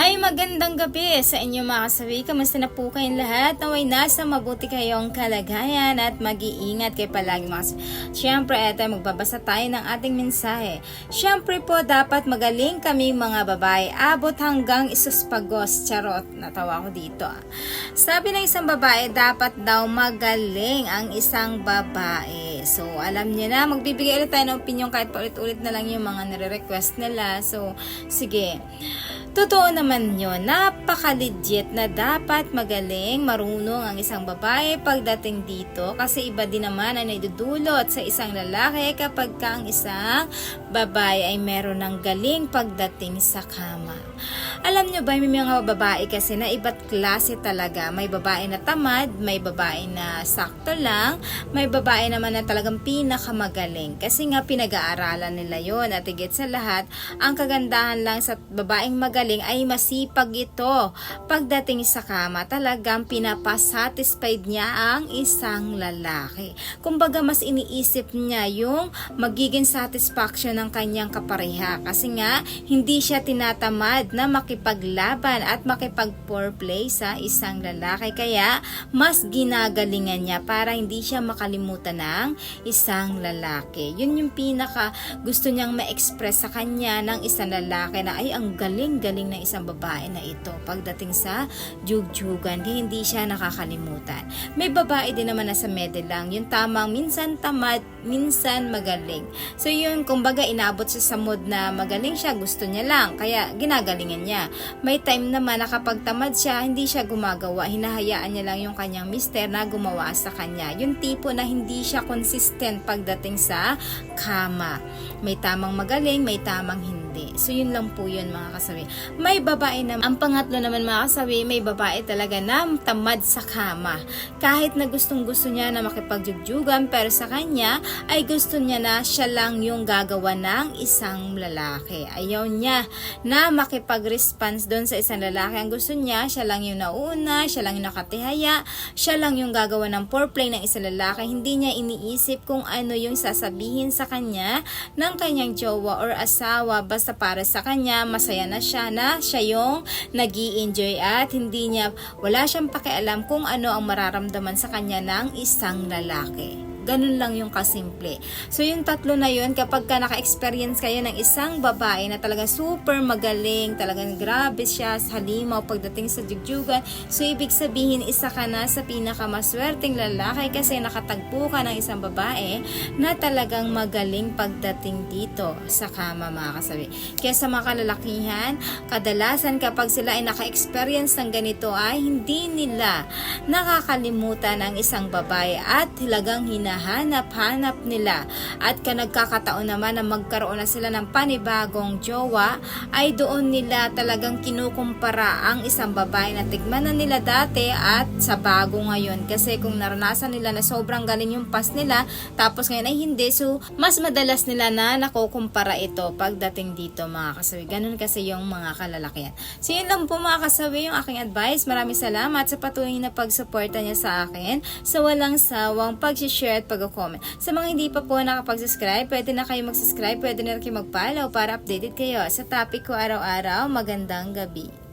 Hi, magandang gabi sa inyo mga kasawi. Kamusta na po kayong lahat? Naway nasa mabuti kayong kalagayan at mag-iingat kayo palagi mga kasawi. Siyempre, eto magbabasa tayo ng ating mensahe. Siyempre po, dapat magaling kami mga babae. Abot hanggang isuspagos. Charot, natawa ko dito. ah. Sabi ng isang babae, dapat daw magaling ang isang babae. So, alam niyo na, magbibigay ulit tayo ng opinion kahit paulit-ulit na lang yung mga nire-request nila. So, sige. Totoo naman yun, napaka-legit na dapat magaling, marunong ang isang babae pagdating dito kasi iba din naman ang naidudulot sa isang lalaki kapag ka ang isang babae ay meron ng galing pagdating sa kama. Alam nyo ba, may mga babae kasi na iba't klase talaga. May babae na tamad, may babae na sakto lang, may babae naman na talagang pinakamagaling. Kasi nga pinag-aaralan nila yon at higit sa lahat, ang kagandahan lang sa babaeng magaling ay masipag ito. Pagdating sa kama, talagang pinapasatisfied niya ang isang lalaki. Kumbaga, mas iniisip niya yung magiging satisfaction ng kanyang kapareha. Kasi nga, hindi siya tinatamad na makipaglaban at makipag-foreplay sa isang lalaki. Kaya, mas ginagalingan niya para hindi siya makalimutan ng isang lalaki. Yun yung pinaka gusto niyang ma-express sa kanya ng isang lalaki na ay ang galing-galing ng isang babae na ito pagdating sa jugjugan kaya hindi siya nakakalimutan. May babae din naman na sa middle lang, yung tamang minsan tamad, minsan magaling. So yun, kumbaga inabot siya sa mood na magaling siya, gusto niya lang, kaya ginagalingan niya. May time naman na kapag tamad siya, hindi siya gumagawa, hinahayaan niya lang yung kanyang mister na gumawa sa kanya. Yung tipo na hindi siya consistent pagdating sa kama. May tamang magaling, may tamang hindi. So yun lang po yun mga kasawi. May babae na, ang pangatlo naman mga kasawi, may babae talaga na tamad sa kama. Kahit na gustong gusto niya na makipagjugjugan, pero sa kanya ay gusto niya na siya lang yung gagawa ng isang lalaki. Ayaw niya na makipag-response doon sa isang lalaki. Ang gusto niya, siya lang yung nauna, siya lang yung nakatihaya, siya lang yung gagawa ng foreplay ng isang lalaki. Hindi niya iniisip kung ano yung sasabihin sa kanya ng kanyang jowa or asawa. Basta para sa kanya, masaya na siya na siya yung nag enjoy at hindi niya, wala siyang pakialam kung ano ang mararamdaman sa kanya ng isang lalaki. Ganun lang yung kasimple. So yung tatlo na yun, kapag ka naka-experience kayo ng isang babae na talaga super magaling, talagang grabe siya sa halimaw pagdating sa jugjugan, so ibig sabihin isa ka na sa pinakamaswerteng lalaki kasi nakatagpo ka ng isang babae na talagang magaling pagdating dito sa kama mga kasabi. Kaya sa mga kalalakihan, kadalasan kapag sila ay naka-experience ng ganito ay hindi nila nakakalimutan ang isang babae at talagang hinahanap-hanap nila. At ka nagkakataon naman na magkaroon na sila ng panibagong jowa, ay doon nila talagang kinukumpara ang isang babae na tigman nila dati at sa bago ngayon. Kasi kung naranasan nila na sobrang galing yung past nila, tapos ngayon ay hindi, so mas madalas nila na nakukumpara ito pagdating dito mga kasawi. Ganun kasi yung mga kalalakihan. So yun lang po mga kasawi yung aking advice. Maraming salamat sa patuloy na pagsuporta niya sa akin sa walang sawang pag-share at pag-comment. Sa mga hindi pa po nakapag-subscribe, pwede na kayo mag-subscribe, pwede na rin kayo mag-follow para updated kayo sa topic ko araw-araw. Magandang gabi.